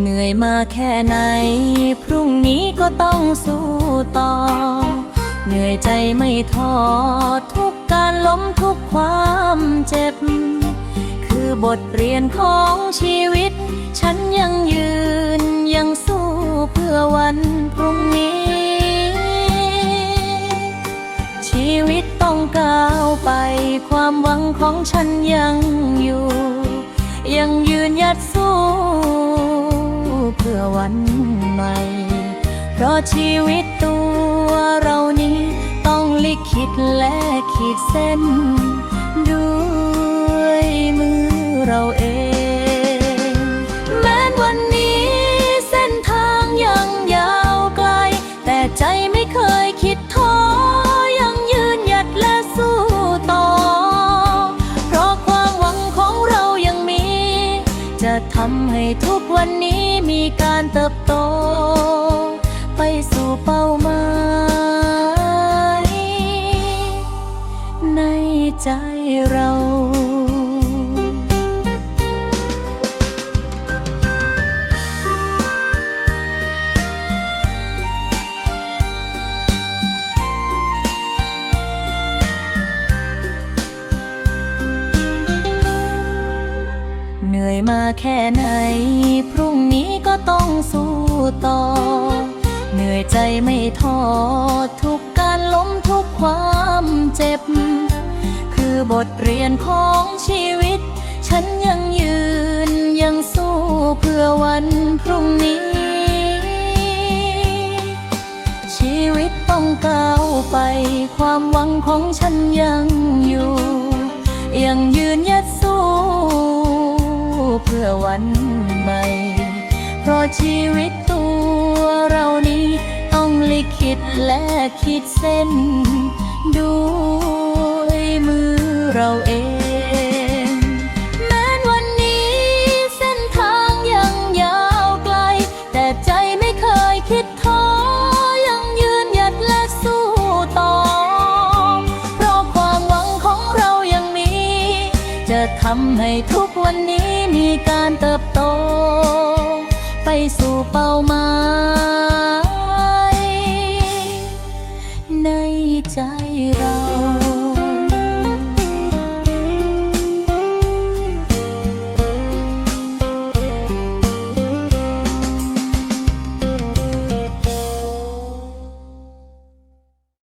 เหนื่อยมาแค่ไหน พรุ่งนี้ก็ต้องสู้ต่อ เหนื่อยใจไม่ท้อทุกการล้มทุกความเจ็บ คือบทเรียนของชีวิต ฉันยังยืนยังสู้เพื่อวันพรุ่งนี้ ชีวิตต้องก้าวไป ความหวังของฉันยังอยู่ ยังยืนยัดสู้ วันใหม่ เพราะชีวิตตัวเรานี้ต้องลิขิตและขีดเส้น ด้วยมือเราเอง แม้วันนี้เส้นทางยังยาวไกล แต่ใจไม่เคยคิดท้อยังยืนหยัดและสู้ต่อ เพราะความหวังของเรายังมี จะทำให้ทุกวันนี้ มีการเติบโต ไปสู่เป้าหมายในใจเรา อยมาแค่ไหน พรุ่งนี้ก็ต้องสู้ต่อ เหนื่อยใจไม่ท้อทุกการล้มทุกความเจ็บ คือบทเรียนของชีวิต ฉันยังยืนยังสู้เพื่อวันพรุ่งนี้ ชีวิตต้องก้าวไป ความหวังของฉันยังอยู่ ยังยืนยัด ชีวิตตัวเรานี้ต้องลิขิตและขีดเส้น ด้วยมือเราเองแม้วันนี้เส้นทางยังยาวไกลแต่ใจไม่เคยคิดท้อยังยืนหยัดและสู้ต่อเพราะความหวังของเรายังมีจะทำให้ทุกวันนี้มีการเติบโต ไปสู่เป้าหมาย